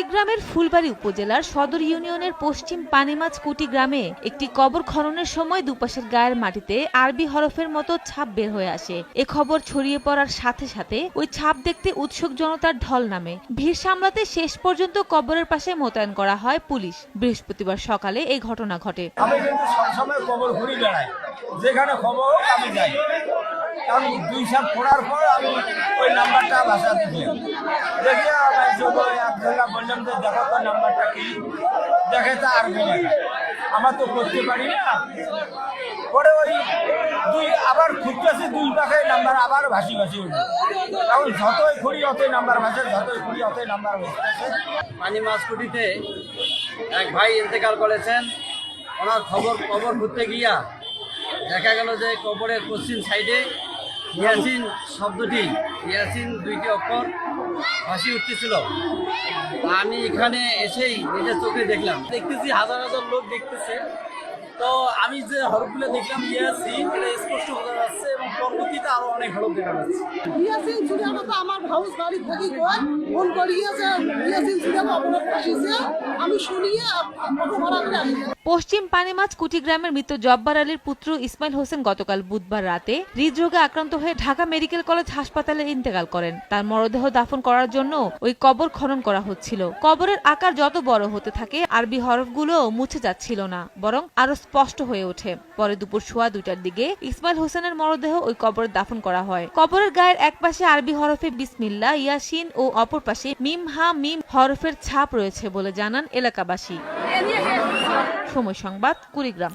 কুড়িগ্রামের ফুলবাড়ি উপজেলার সদর ইউনিয়নের পশ্চিম পানিমাছ কুটি গ্রামে একটি কবর খননের সময় দুপাশের গায়ের মাটিতে আরবি হরফের মতো ছাপ বের হয়ে আসে। এ খবর ছড়িয়ে পড়ার সাথে সাথে ওই ছাপ দেখতে উৎসুক জনতার ঢল নামে। ভিড় সামলাতে শেষ পর্যন্ত কবরের পাশে মোতায়েন করা হয় পুলিশ। বৃহস্পতিবার সকালে এই ঘটনা ঘটে। আমি কিন্তু সবসময় খবর ঘুরি বেড়াই। যেখানে খবর আমি যাই। কারণ দুই সাপ পড়ার পর আমি ওই নাম্বারটা ভাষাতে দিই দেখে আমি জায়গা বললাম যে, দেখো তো নাম্বারটা কি? দেখে তা লেখা আমার তো করতে পারি না। পরে ওই দুই, আবার খুঁজতেছি দুই পাখে নাম্বার, আবার ভাসি ভাসি উঠবে এখন যতই খুঁড়ি, অতই নাম্বার ভাসে, যতই খুঁড়ি, অতই নাম্বার ভাসছে পানি মাছকুটিতে এক ভাই ইন্তেকাল করেছেন। ওনার খবর খবর ঘুরতে গিয়া দেখা গেল যে কবরের পশ্চিম সাইডে ইয়াসিন শব্দটি, ইয়াসিন দুইটি অক্ষর ভাসি উঠতেছিল। আমি এখানে এসেই নিজের চোখে দেখলাম। দেখতেছি হাজার হাজার লোক দেখতেছে। তো আমি যে হরফগুলো দেখলাম ইয়াসিন, এটা স্পষ্ট পরবর্তীতে আরও অনেক দেখা যাচ্ছে। ইয়াসিন তো আমার হাউস বাড়ি থেকে কয় ফোন করিয়েছে ইয়াসিন আসিছে আমি শুনিয়ে পশ্চিম পানিমাছ কুটি গ্রামের মৃত জব্বার আলীর পুত্র ইসমাইল হোসেন গতকাল বুধবার রাতে হৃদরোগে আক্রান্ত হয়ে ঢাকা মেডিকেল কলেজ হাসপাতালে ইন্তেকাল করেন। তার মরদেহ দাফন করার জন্য ওই কবর খনন করা হচ্ছিল। কবরের আকার যত বড় হতে থাকে আরবি হরফগুলো মুছে যাচ্ছিল না বরং আরও স্পষ্ট হয়ে ওঠে। পরে দুপুর সোয়া দুটার দিকে ইসমাইল হোসেনের মরদেহ ওই কবরে দাফন করা হয়। কবরের গায়ের এক পাশে আরবি হরফে বিসমিল্লা ইয়াসিন ও অপর পাশে মিম, হা, মিম হরফের ছাপ রয়েছে বলে জানান এলাকাবাসী। সময় সংবাদ, কুড়িগ্রাম।